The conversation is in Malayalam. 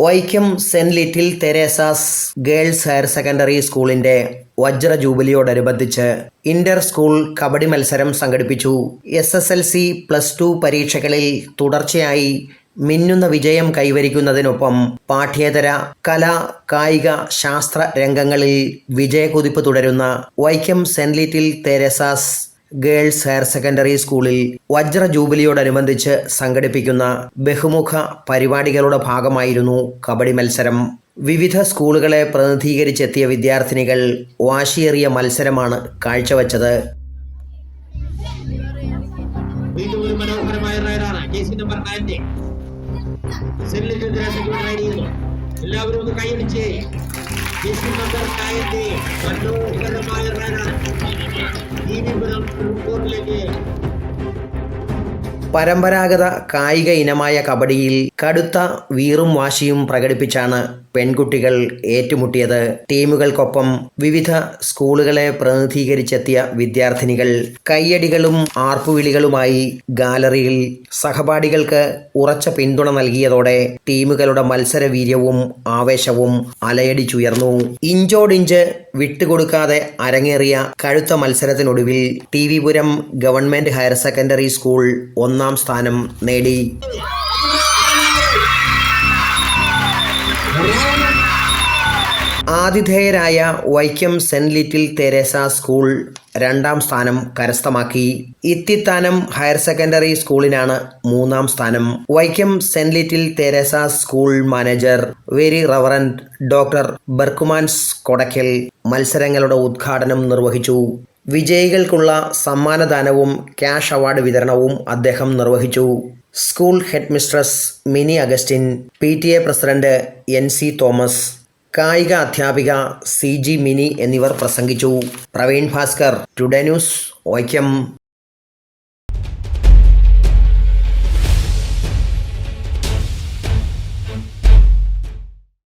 Vaikom Saint Little Theresa's Girls Higher Secondary സ്കൂളിന്റെ വജ്ര ജൂബിലിയോടനുബന്ധിച്ച് ഇന്റർ സ്കൂൾ കബഡി മത്സരം സംഘടിപ്പിച്ചു. S S L C plus two പരീക്ഷകളിൽ തുടർച്ചയായി മിന്നുന്ന വിജയം കൈവരിക്കുന്നതിനൊപ്പം പാഠ്യേതര കല കായിക ശാസ്ത്ര രംഗങ്ങളിൽ വിജയകുതിപ്പ് തുടരുന്ന Vaikom Saint Little Theresa's Girls Higher Secondary സ്കൂളിൽ വജ്ര ജൂബിലിയോടനുബന്ധിച്ച് സംഘടിപ്പിക്കുന്ന ബഹുമുഖ പരിപാടികളുടെ ഭാഗമായിരുന്നു കബഡി മത്സരം. വിവിധ സ്കൂളുകളെ പ്രതിനിധീകരിച്ചെത്തിയ വിദ്യാർത്ഥിനികൾ വാശിയേറിയ മത്സരമാണ് കാഴ്ചവെച്ചത്. മനോഹരമായ റൈഡാണ് നമ്പർ എല്ലാവരും ഒന്ന് കൈ കേസി നമ്പർ റൈഡാണ് কোর্ট লেগে പരമ്പരാഗത കായിക ഇനമായ കബഡിയിൽ കടുത്ത വീറും വാശിയും പ്രകടിപ്പിച്ചാണ് പെൺകുട്ടികൾ ഏറ്റുമുട്ടിയത്. ടീമുകൾക്കൊപ്പം വിവിധ സ്കൂളുകളെ പ്രതിനിധീകരിച്ചെത്തിയ വിദ്യാർത്ഥിനികൾ കയ്യടികളും ആർപ്പുവിളികളുമായി ഗാലറിയിൽ സഹപാഠികൾക്ക് ഉറച്ച പിന്തുണ നൽകിയതോടെ ടീമുകളുടെ മത്സരവീര്യവും ആവേശവും അലയടിച്ചുയർന്നു. ഇഞ്ചോടിഞ്ച് വിട്ടുകൊടുക്കാതെ അരങ്ങേറിയ കഴുത്ത മത്സരത്തിനൊടുവിൽ T Vipuram Government Higher Secondary School ഒന്നാം സ്ഥാനം നേടി. ആതിഥേയരായ Vaikom Saint Little Theresa School രണ്ടാം സ്ഥാനം കരസ്ഥമാക്കി. ഇത്തിത്താനം ഹയർ സെക്കൻഡറി സ്കൂളിനാണ് മൂന്നാം സ്ഥാനം. Vaikom Saint Little Theresa School manager very reverend doctor Berchmans Kodakkal മത്സരങ്ങളുടെ ഉദ്ഘാടനം നിർവഹിച്ചു. വിജയികൾക്കുള്ള സമ്മാനദാനവും ക്യാഷ് അവാർഡ് വിതരണവും അദ്ദേഹം നിർവഹിച്ചു. School headmistress Mini Augustine P T A president N C Thomas കായിക അധ്യാപിക സി ജി മിനി എന്നിവർ പ്രസംഗിച്ചു. Praveen Bhaskar Today News Vaikom